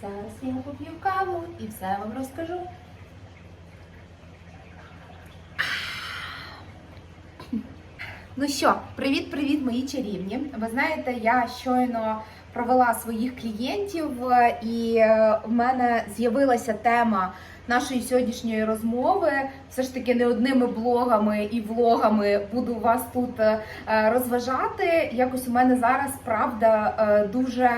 Зараз я поп'ю каву і все вам розкажу. Ну що, привіт-привіт, мої чарівні. Ви знаєте, я щойно провела своїх клієнтів, е, і е, в мене з'явилася тема нашої сьогоднішньої розмови. Все ж таки не одними блогами і влогами буду вас тут е, розважати. Якось у мене зараз правда дуже.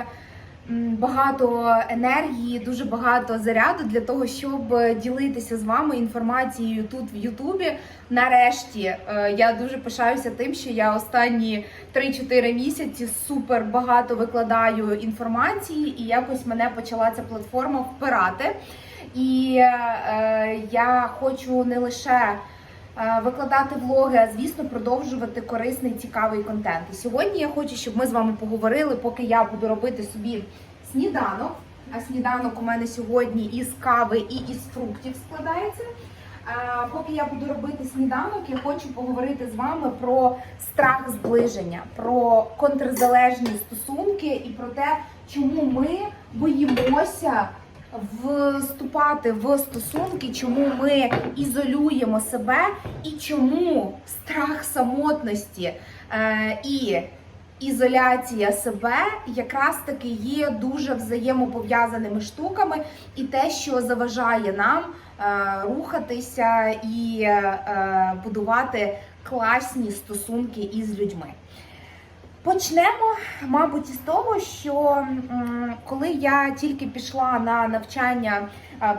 Багато енергії, дуже багато заряду для того, щоб ділитися з вами інформацією тут в Ютубі. Нарешті е, я дуже пишаюся тим, що я останні 3-4 місяці супер багато викладаю інформації, і якось мене почала ця платформа впирати. І е, я хочу не лише е, викладати влоги, а звісно, продовжувати корисний цікавий контент. І сьогодні я хочу, щоб ми з вами поговорили, поки я буду робити собі сніданок. А сніданок у мене сьогодні із кави і із фруктів складається. А, Поки я буду робити сніданок, я хочу поговорити з вами про страх зближення, про контрзалежні стосунки і про те, чому ми боїмося вступати в стосунки, чому ми ізолюємо себе, і чому страх самотності е, і ізоляція себе якраз таки є дуже взаємопов'язаними штуками, і те, що заважає нам е, рухатися і е, будувати класні стосунки із людьми. Почнемо, мабуть, із того, що коли я тільки пішла на навчання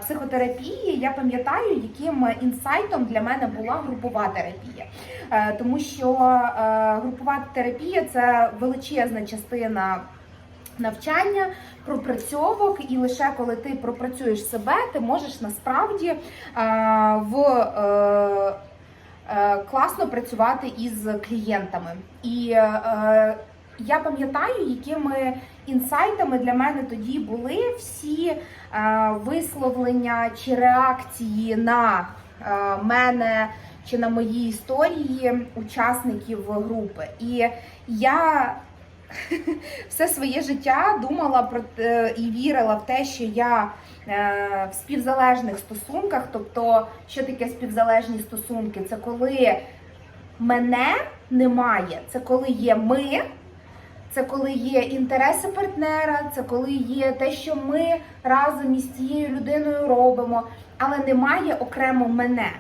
психотерапії, я пам'ятаю, яким інсайтом для мене була групова терапія. Е, Тому що е, групова терапія це величезна частина навчання, пропрацьовок, і лише коли ти пропрацюєш себе, ти можеш насправді в е, класно працювати із клієнтами. І е, я пам'ятаю, якими інсайтами для мене тоді були всі е, висловлення чи реакції на е, мене чи на мої історії учасників групи. І я все своє життя думала про те і вірила в те, що я е, в співзалежних стосунках. Тобто, що таке співзалежні стосунки? Це коли мене немає, це коли є ми. Це коли є інтереси партнера, це коли є те, що ми разом із цією людиною робимо, але немає окремо мене.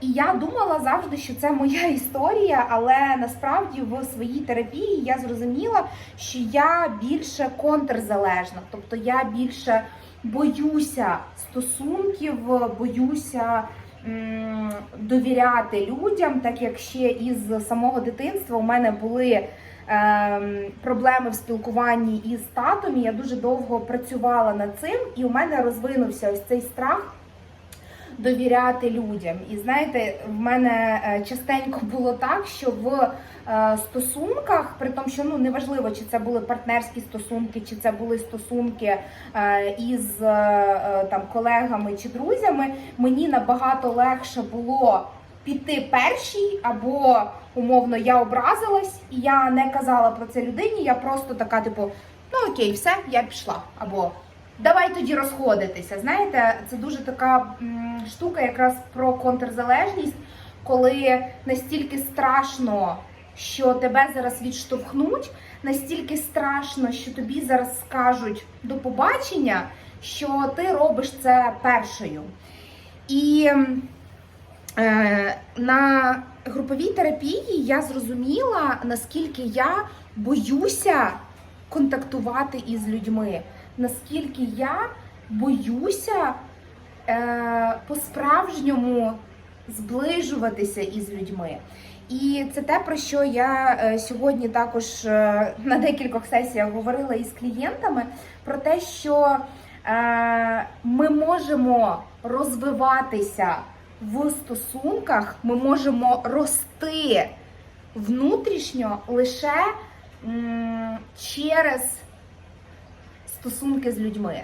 І я думала завжди, що це моя історія, але насправді в своїй терапії я зрозуміла, що я більше контрзалежна, тобто я більше боюся стосунків, боюся довіряти людям, так як ще із самого дитинства у мене були. ем, Проблеми в спілкуванні із татом, і я дуже довго працювала над цим, і у мене розвинувся ось цей страх довіряти людям. І знаєте, в мене е, частенько було так, що в е, стосунках, при тому, що ну неважливо, чи це були партнерські стосунки, чи це були стосунки е, із там колегами чи друзями, мені набагато легше було. Піти першій, або умовно я образилась, і я не казала про це людині. Я просто така, типу, ну окей, все, я пішла. Або давай тоді розходитися. Знаєте, це дуже така м, штука, якраз про контрзалежність, коли настільки страшно, що тебе зараз відштовхнуть, настільки страшно, що тобі зараз скажуть до побачення, що ти робиш це першою. І е, на груповій терапії я зрозуміла, наскільки я боюся контактувати із людьми наскільки я боюся е, по-справжньому зближуватися із людьми. І це те, про що я е, сьогодні також е, на декількох сесіях говорила із клієнтами, про те, що е, ми можемо розвиватися в стосунках, ми можемо рости внутрішньо лише через стосунки з людьми,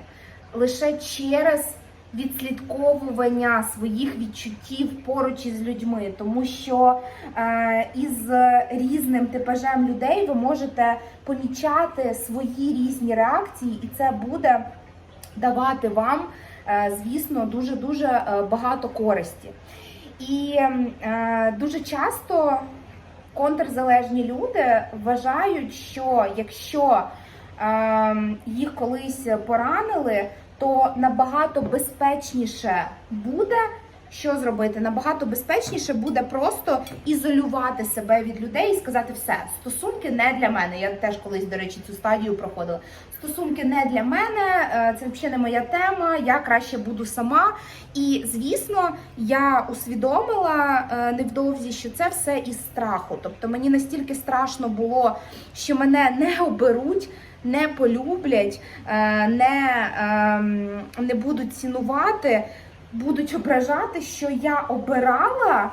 лише через відслідковування своїх відчуттів поруч із людьми, тому що е, із різним типажем людей ви можете помічати свої різні реакції, і це буде давати вам, е, звісно, дуже дуже е, багато користі. І е, дуже часто контрзалежні люди вважають, що якщо е, їх колись поранили, то набагато безпечніше буде. Що зробити? Набагато безпечніше буде просто ізолювати себе від людей і сказати все, стосунки не для мене. Я теж колись, до речі, цю стадію проходила. Стосунки не для мене, е, це взагалі не моя тема. Я краще буду сама. І звісно, я усвідомила е, невдовзі, що це все із страху. Тобто мені настільки страшно було, що мене не оберуть. Не полюблять, е, не, ем, не будуть цінувати, будуть ображати, що я обирала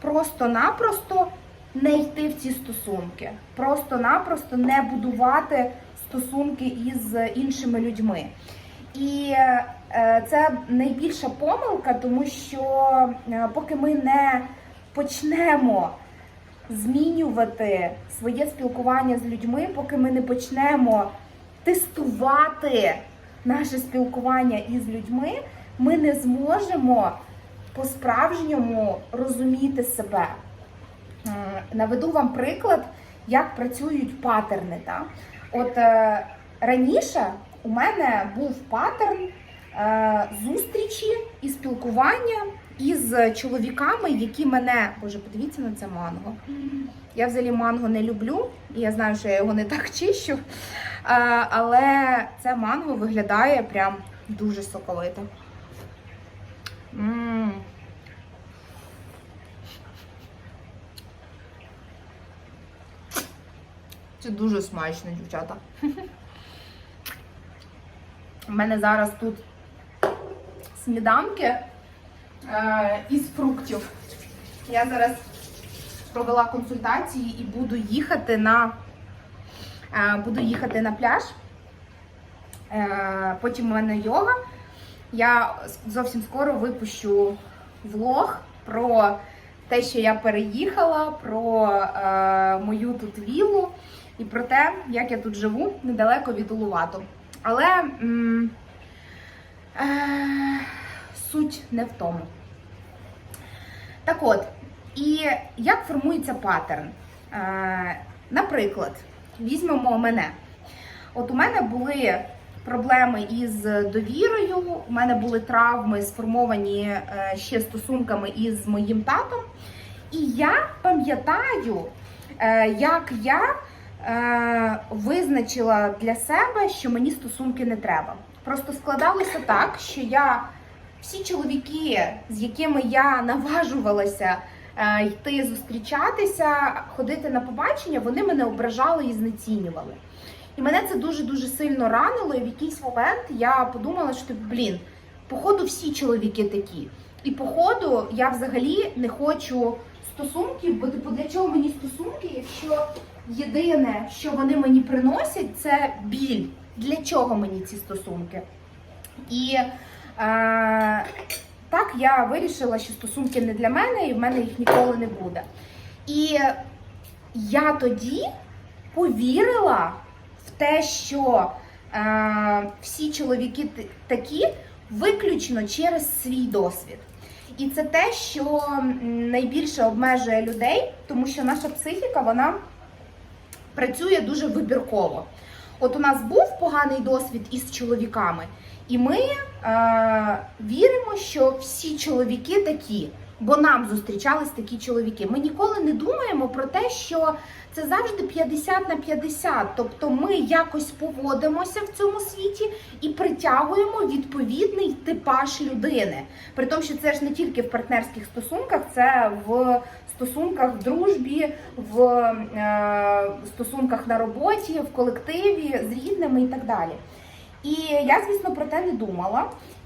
просто-напросто не йти в ці стосунки, просто-напросто не будувати стосунки із іншими людьми. І е, це найбільша помилка, тому що е, поки ми не почнемо змінювати своє спілкування з людьми, поки ми не почнемо тестувати наше спілкування із людьми, ми не зможемо по-справжньому розуміти себе. Наведу вам приклад, як працюють паттерни. Та? От е, раніше у мене був паттерн е, зустрічі і спілкування із чоловіками, які мене. Боже, подивіться на це манго. Я взагалі манго не люблю, і я знаю, що я його не так чищу. Але це манго виглядає прям дуже соковито. Це дуже смачно, дівчата. У мене зараз тут сніданки із фруктів. Я зараз провела консультації і буду їхати на, е, буду їхати на пляж. Е, потім у мене йога. Я зовсім скоро випущу влог про те, що я переїхала, про е, мою тут віллу і про те, як я тут живу недалеко від Улувату. Але м, е, суть не в тому. Так от, і як формується паттерн? Е, наприклад, візьмемо мене. От у мене були проблеми із довірою, у мене були травми, сформовані е, ще стосунками із моїм татом. І я пам'ятаю, е, як я визначила для себе, що мені стосунки не треба. Просто складалося так, що я всі чоловіки, з якими я наважувалася е, йти зустрічатися, ходити на побачення, вони мене ображали і знецінювали. І мене це дуже-дуже сильно ранило, і в якийсь момент я подумала, що блін, походу всі чоловіки такі. І походу я взагалі не хочу стосунків, бо типу для чого мені стосунки, якщо єдине, що вони мені приносять, це біль. Для чого мені ці стосунки? І так я вирішила, що стосунки не для мене, і в мене їх ніколи не буде. І я тоді повірила в те, що е, всі чоловіки такі виключно через свій досвід. І це те, що найбільше обмежує людей, тому що наша психіка вона працює дуже вибірково. От у нас був поганий досвід із чоловіками, і ми е, віримо, що всі чоловіки такі, бо нам зустрічались такі чоловіки. Ми ніколи не думаємо про те, що це завжди 50 на 50. Тобто ми якось поводимося в цьому світі і притягуємо відповідний типаж людини. При тому, що це ж не тільки в партнерських стосунках, це в стосунках в дружбі, в е, стосунках на роботі, в колективі з рідними і так далі. І я, звісно, про те не думала.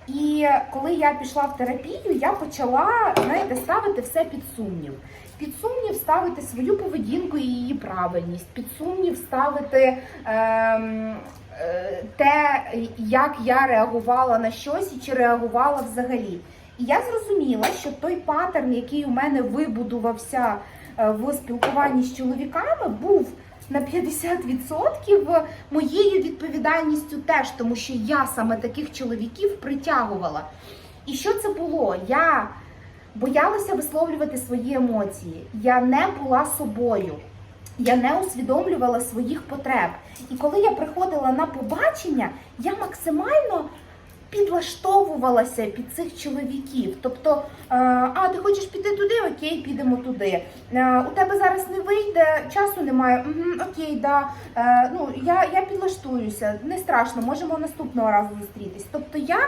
І коли я пішла в терапію, я почала знаєте, ставити все під сумнів. Під сумнів ставити свою поведінку і її правильність, під сумнів ставити ем, е, те, як я реагувала на щось і чи реагувала взагалі. І я зрозуміла, що той паттерн, який у мене вибудувався е, в спілкуванні з чоловіками, був на 50% моєю відповідальністю теж, тому що я саме таких чоловіків притягувала. І що це було? Я боялася висловлювати свої емоції. Я не була собою. Я не усвідомлювала своїх потреб. І коли я приходила на побачення, я максимально підлаштовувалася під цих чоловіків. Тобто, е, а ти хочеш піти туди, окей, підемо туди. Е, У тебе зараз не вийде, часу немає. Угу, окей, да. Е, Ну я, я підлаштуюся, не страшно, можемо наступного разу зустрітись. Тобто я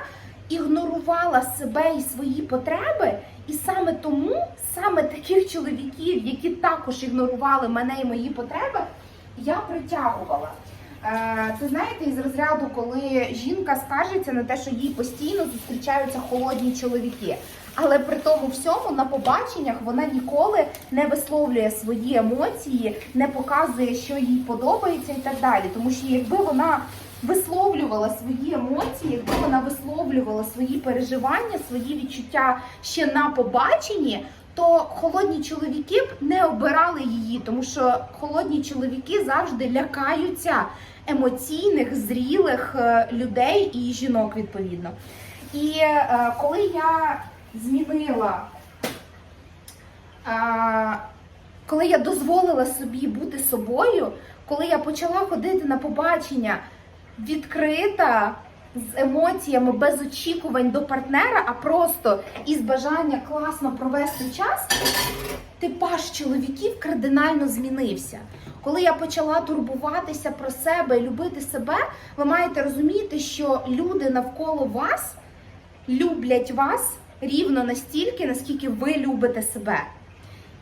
ігнорувала себе і свої потреби, і саме тому саме таких чоловіків, які також ігнорували мене і мої потреби, я притягувала. Це знаєте, із розряду, коли жінка скаржиться на те, що їй постійно зустрічаються холодні чоловіки. Але при тому всьому на побаченнях вона ніколи не висловлює свої емоції, не показує, що їй подобається і так далі. Тому що якби вона висловлювала свої емоції, якби вона висловлювала свої переживання, свої відчуття ще на побаченні, то холодні чоловіки б не обирали її, тому що холодні чоловіки завжди лякаються емоційних, зрілих е, людей і жінок відповідно. І е, коли я змінила, е, коли я дозволила собі бути собою, коли я почала ходити на побачення відкрита, з емоціями, без очікувань до партнера, а просто із бажання класно провести час, типаж чоловіків кардинально змінився. Коли я почала турбуватися про себе і любити себе, ви маєте розуміти, що люди навколо вас люблять вас рівно настільки, наскільки ви любите себе.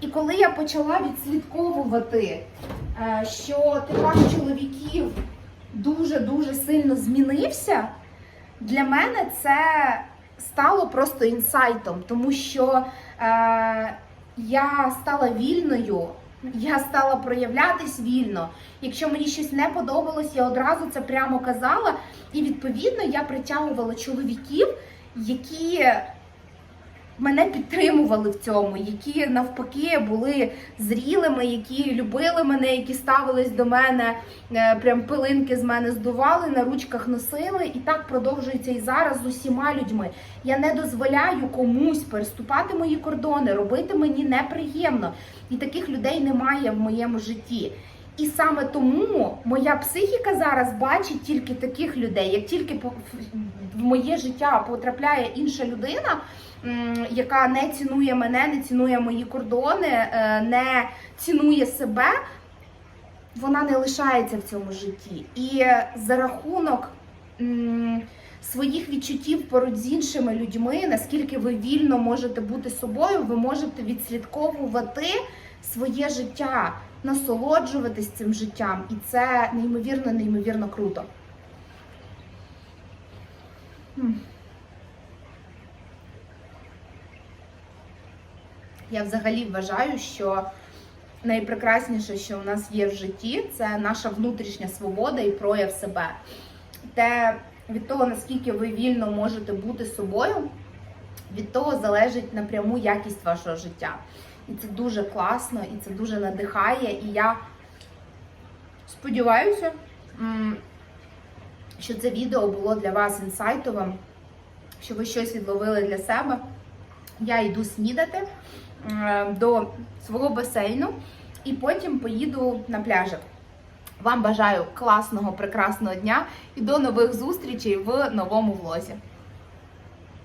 І коли я почала відслідковувати, е, що типаж чоловіків дуже-дуже сильно змінився, для мене це стало просто інсайтом, тому що е, я стала вільною, я стала проявлятись вільно. Якщо мені щось не подобалось, я одразу це прямо казала. І відповідно я притягувала чоловіків, які мене підтримували в цьому, які навпаки були зрілими, які любили мене, які ставились до мене, е, прям пилинки з мене здували, на ручках носили, і так продовжується і зараз з усіма людьми. Я не дозволяю комусь переступати мої кордони, робити мені неприємно. І таких людей немає в моєму житті. І саме тому моя психіка зараз бачить тільки таких людей. Як тільки в моє життя потрапляє інша людина, яка не цінує мене, не цінує мої кордони, е, не цінує себе, вона не лишається в цьому житті. І за рахунок своїх відчуттів поруч з іншими людьми, наскільки ви вільно можете бути собою, ви можете відслідковувати своє життя, насолоджуватись цим життям. І це неймовірно, неймовірно круто. Я взагалі вважаю, що найпрекрасніше, що у нас є в житті, це наша внутрішня свобода і прояв себе. Те від того, наскільки ви вільно можете бути собою, від того залежить напряму якість вашого життя. І це дуже класно, і це дуже надихає. І я сподіваюся, що це відео було для вас інсайтовим, що ви щось відловили для себе. Я йду снідати до свого басейну і потім поїду на пляжик. Вам бажаю класного, прекрасного дня і до нових зустрічей в новому влозі.